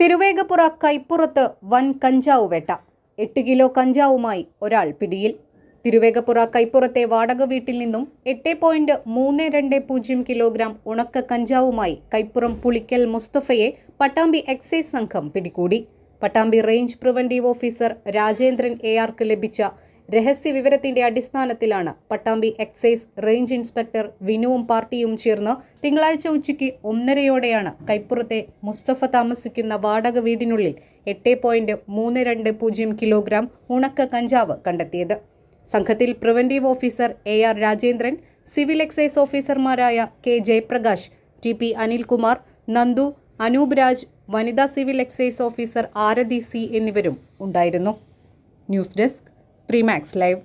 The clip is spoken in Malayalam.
തിരുവേഗപ്പുറ കൈപ്പുറത്ത് വൻ കഞ്ചാവ് വേട്ട. എട്ട് കിലോ കഞ്ചാവുമായി ഒരാൾ പിടിയിൽ. തിരുവേഗപ്പുറ കൈപ്പുറത്തെ വാടക വീട്ടിൽ നിന്നും എട്ട് പോയിന്റ് മൂന്ന് രണ്ട് പൂജ്യം കിലോഗ്രാം ഉണക്ക കഞ്ചാവുമായി കൈപ്പുറം പുളിക്കൽ മുസ്തഫയെ പട്ടാമ്പി എക്സൈസ് സംഘം പിടികൂടി. Pattambi range preventive officer Rajendran A ആർക്ക് ലഭിച്ച രഹസ്യ വിവരത്തിന്റെ അടിസ്ഥാനത്തിലാണ് പട്ടാമ്പി എക്സൈസ് റേഞ്ച് ഇൻസ്പെക്ടർ വിനുവും പാർട്ടിയും ചേർന്ന് തിങ്കളാഴ്ച ഉച്ചയ്ക്ക് ഒന്നരയോടെയാണ് കൈപ്പുറത്തെ മുസ്തഫ താമസിക്കുന്ന വാടക വീടിനുള്ളിൽ എട്ട് പോയിന്റ് മൂന്ന് രണ്ട് പൂജ്യം കിലോഗ്രാം ഉണക്ക കഞ്ചാവ് കണ്ടെത്തിയത്. സംഘത്തിൽ preventive officer A R Rajendran civil excise ഓഫീസർമാരായ K Jayaprakash T P Anilkumar Nandu Anoop Raj വനിതാ civil excise officer Arathi C എന്നിവരും ഉണ്ടായിരുന്നു. News desk three max live